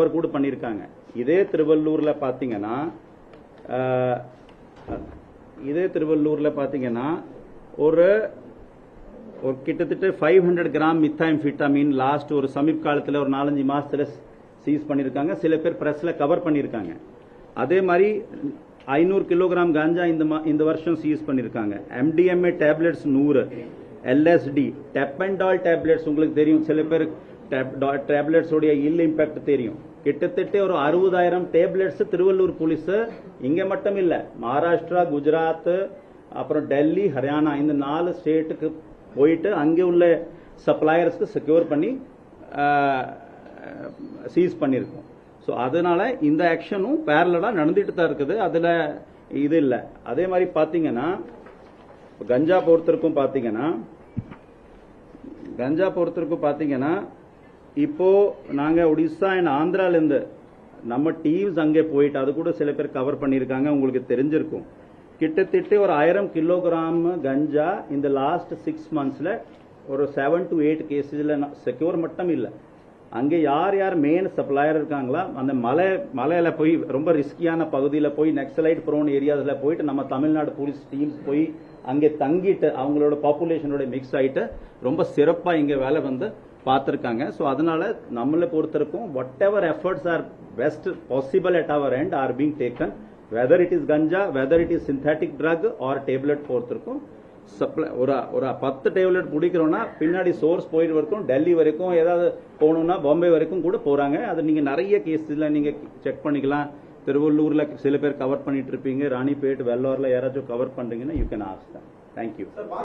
அவர் கூட பண்ணியிருக்காங்க இதே திருவள்ளூர்ல பாத்தீங்கன்னா இதே திருவள்ளூர்ல பாத்தீங்கன்னா ஒரு ஒரு கிட்டத்தட்ட five hundred gram methamphetamine last ஒரு சமீப காலத்தில் ஒரு நாலஞ்சு மாசத்துல சீஸ் பண்ணியிருக்காங்க சில பேர் பிரஸ்ல கவர் பண்ணியிருக்காங்க அதே மாதிரி ஐநூறு கிலோகிராம் காஞ்சா இந்த மா- இந்த வருஷம் சீஸ் பண்ணியிருக்காங்க எம்டிஎம்ஏ டேப்லெட்ஸ் நூறு. எல்எஸ்டி டெப்பன்டால் டேப்லெட்ஸ் உங்களுக்கு தெரியும். சில பேர் டேப்லெட்ஸ் உடைய இல் இம்பாக்ட் தெரியும். கிட்டத்தட்ட ஒரு அறுபதாயிரம் டேப்லெட்ஸ் திருவள்ளூர் போலீஸ் இங்க மட்டும் இல்ல மகாராஷ்டிரா குஜராத் அப்புறம் டெல்லி ஹரியானா இந்த நாலு ஸ்டேட்டுக்கு போயிட்டு அங்கே உள்ள சப்ளையர்ஸ்க்கு செக்யூர் பண்ணி சீஸ் பண்ணியிருக்கோம். ஸோ அதனால இந்த ஆக்ஷனும் பேரலாக நடந்துட்டு தான் இருக்குது. அதில் இது இல்லை. அதே மாதிரி பார்த்தீங்கன்னா கஞ்சா பொறுத்தருக்கும் பார்த்தீங்கன்னா கஞ்சா பொறுத்தருக்கும் பார்த்தீங்கன்னா இப்போ நாங்க ஒடிசா அண்ட் ஆந்திரால இருந்து நம்ம டீம்ஸ் அங்கே போயிட்டு அது கூட சில பேர் கவர் பண்ணியிருக்காங்க உங்களுக்கு தெரிஞ்சிருக்கும். கிட்டத்தட்ட ஒரு ஆயிரம் கிலோகிராம் கஞ்சா இந்த லாஸ்ட் சிக்ஸ் மந்த்ஸ்ல ஒரு செவன் டு எயிட் கேசஸில் செக்யூர் மட்டும் இல்லை. அங்கே யார் யார் மெயின் சப்ளையர் இருக்காங்களா அந்த மலை மலையில் போய் ரொம்ப ரிஸ்கியான பகுதியில் போய் நெக்ஸலைட் ப்ரோன் ஏரியாஸில் போயிட்டு நம்ம தமிழ்நாடு போலீஸ் டீம்ஸ் போய் அங்கே தங்கிட்டு அவங்களோட பாப்புலேஷனோட மிக்ஸ் ஆகிட்டு ரொம்ப சிறப்பாக இங்கே வேலை வந்து பார்த்துருக்காங்க. ஸோ அதனால நம்மளை பொறுத்தருக்கும் whatever efforts are best possible at our end are being taken whether it is ganja whether it is synthetic drug or tablet பொறுத்திருக்கும். Supply ஒரு ஒரு பத்து டேப்லெட் பிடிக்கிறோம்னா பின்னாடி சோர்ஸ் போயிட்டு வரைக்கும் டெல்லி வரைக்கும் ஏதாவது போகணும்னா பாம்பே வரைக்கும் கூட போகிறாங்க அது நீங்கள் நிறைய கேஸில் நீங்கள் செக் பண்ணிக்கலாம். திருவள்ளூர்ல சில பேர் கவர் பண்ணிட்டு இருப்பீங்க. ராணிப்பேட் வெள்ளூர்ல யாராச்சும் கவர் பண்றீங்கன்னா யூ கேன் ஆஸ்க் தேங்க்யூ